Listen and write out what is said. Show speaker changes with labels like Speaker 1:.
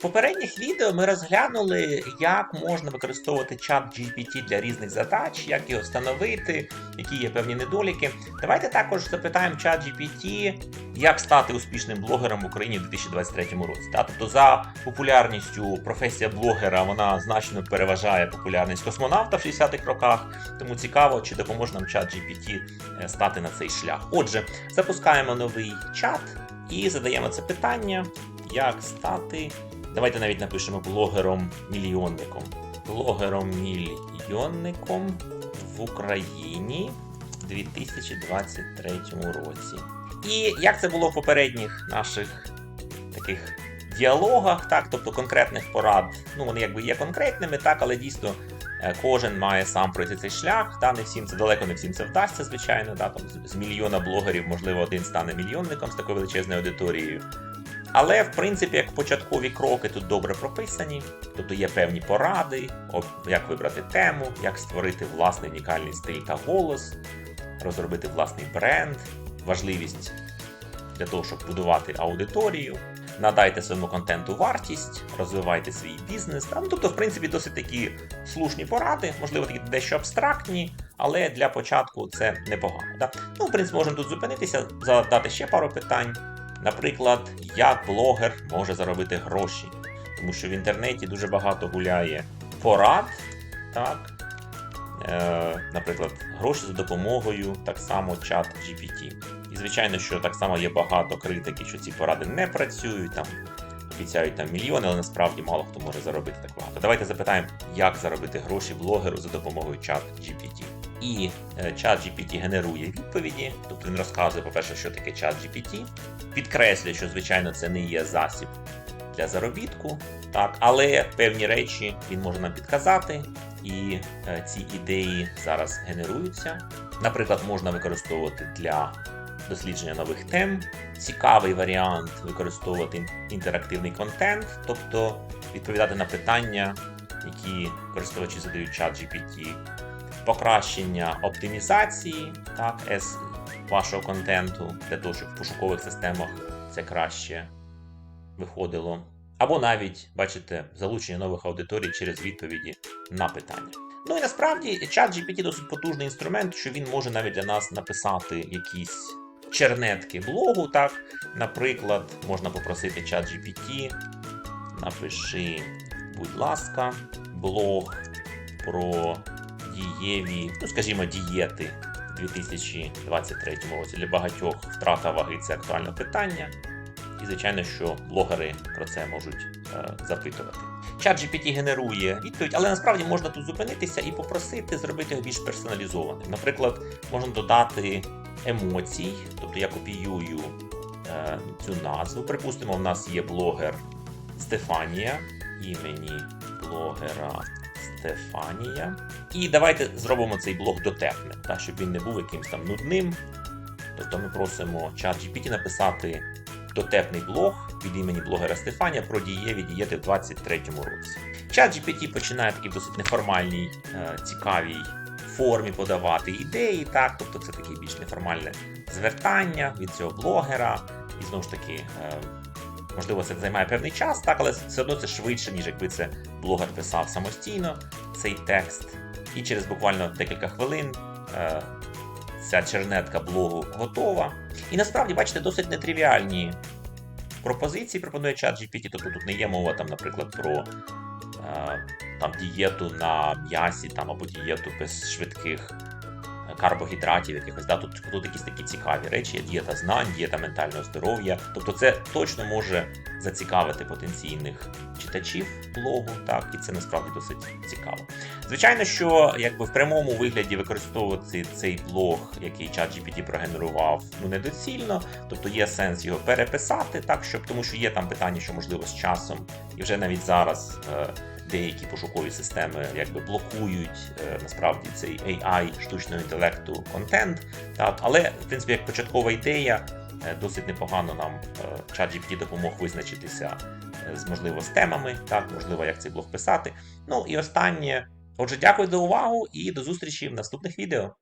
Speaker 1: Попередніх відео ми розглянули, як можна використовувати чат GPT для різних задач, як його встановити, які є певні недоліки. Давайте також запитаємо чат GPT, як стати успішним блогером в Україні в 2023 році. Тобто за популярністю професія блогера вона значно переважає популярність космонавта в 60-х роках. Тому цікаво, чи допоможе нам чат GPT е, стати на цей шлях. Отже, запускаємо новий чат і задаємо це питання, як стати. Давайте навіть напишемо блогером-мільйонником. Блогером-мільйонником в Україні в 2023 році. І як це було в попередніх наших таких діалогах, так, тобто конкретних порад, ну вони якби є конкретними, так, але дійсно е, кожен має сам пройти цей шлях. Та не всім це далеко, не всім це вдасться, звичайно. Да, там з- з мільйона блогерів, можливо, один стане мільйонником з такою величезною аудиторією. Але в принципі, як початкові кроки тут добре прописані, тобто є певні поради, як вибрати тему, як створити власний унікальний стиль та голос, розробити власний бренд, важливість для того, щоб будувати аудиторію. Надайте своєму контенту вартість, розвивайте свій бізнес. Та, ну, тобто, в принципі, досить такі слушні поради, можливо, такі дещо абстрактні, але для початку це непогано. Да? Ну, в принципі, можемо тут зупинитися, задати ще пару питань. Наприклад, як блогер може заробити гроші, тому що в інтернеті дуже багато гуляє порад, так? Е, наприклад, гроші за допомогою так само чат GPT. І звичайно, що так само є багато критики, що ці поради не працюють, там обіцяють там мільйони, але насправді мало хто може заробити так багато. Давайте запитаємо, як заробити гроші блогеру за допомогою чат GPT. І е, чат GPT генерує відповіді, тобто він розказує, по-перше, що таке чат GPT, підкреслює, що звичайно це не є засіб для заробітку, так, але певні речі він може нам підказати, і е, ці ідеї зараз генеруються. Наприклад, можна використовувати для дослідження нових тем. Цікавий варіант використовувати інтерактивний контент, тобто відповідати на питання, які користувачі задають чат GPT, покращення оптимізації так, S вашого контенту для того, щоб в пошукових системах це краще виходило. Або навіть, бачите, залучення нових аудиторій через відповіді на питання. Ну і насправді чат GPT досить потужний інструмент, що він може навіть для нас написати якісь чернетки блогу. Так, наприклад, можна попросити чат GPT, напиши, будь ласка, блог про дієві, ну скажімо, дієти в 2023 році. Для багатьох втрата ваги це актуальне питання. І, звичайно, що блогери про це можуть е, запитувати. Чат GPT генерує відповідь, але насправді можна тут зупинитися і попросити зробити його більш персоналізованим. Наприклад, можна додати емоцій, тобто я копіюю е, цю назву. Припустимо, в нас є блогер Стефанія, імені блогера Стефанія. І давайте зробимо цей блог дотепним, так, щоб він не був якимось там нудним. Тобто ми просимо чат GPT написати дотепний блог від імені блогера Стефанія про дієві дієти в 23-му році. Чат GPT починає такі досить неформальній, е, цікавій формі подавати ідеї, так, тобто це таке більш неформальне звертання від цього блогера. І знову ж таки, е, можливо, це займає певний час, так, але все одно це швидше, ніж якби це блогер писав самостійно цей текст. І через буквально декілька хвилин е, ця чернетка блогу готова. І насправді, бачите, досить нетривіальні пропозиції пропонує чат GPT. Тобто тут не є мова, там, наприклад, про е, там, дієту на м'ясі там, або дієту без швидких карбогідратів якихось. Да? Тут, тут якісь такі цікаві речі, дієта знань, дієта ментального здоров'я. Тобто це точно може зацікавити потенційних читачів блогу, так, і це насправді досить цікаво. Звичайно, що якби в прямому вигляді використовувати цей блог, який ChatGPT прогенерував, ну недоцільно, тобто є сенс його переписати, так щоб тому, що є там питання, що можливо з часом, і вже навіть зараз. Е, Деякі пошукові системи якби блокують е, насправді цей AI штучного інтелекту контент. Так? Але, в принципі, як початкова ідея, е, досить непогано нам е, ChatGPT допомог визначитися з можливо з темами, так, можливо, як цей блог писати. Ну і останнє. Отже, дякую за увагу і до зустрічі в наступних відео.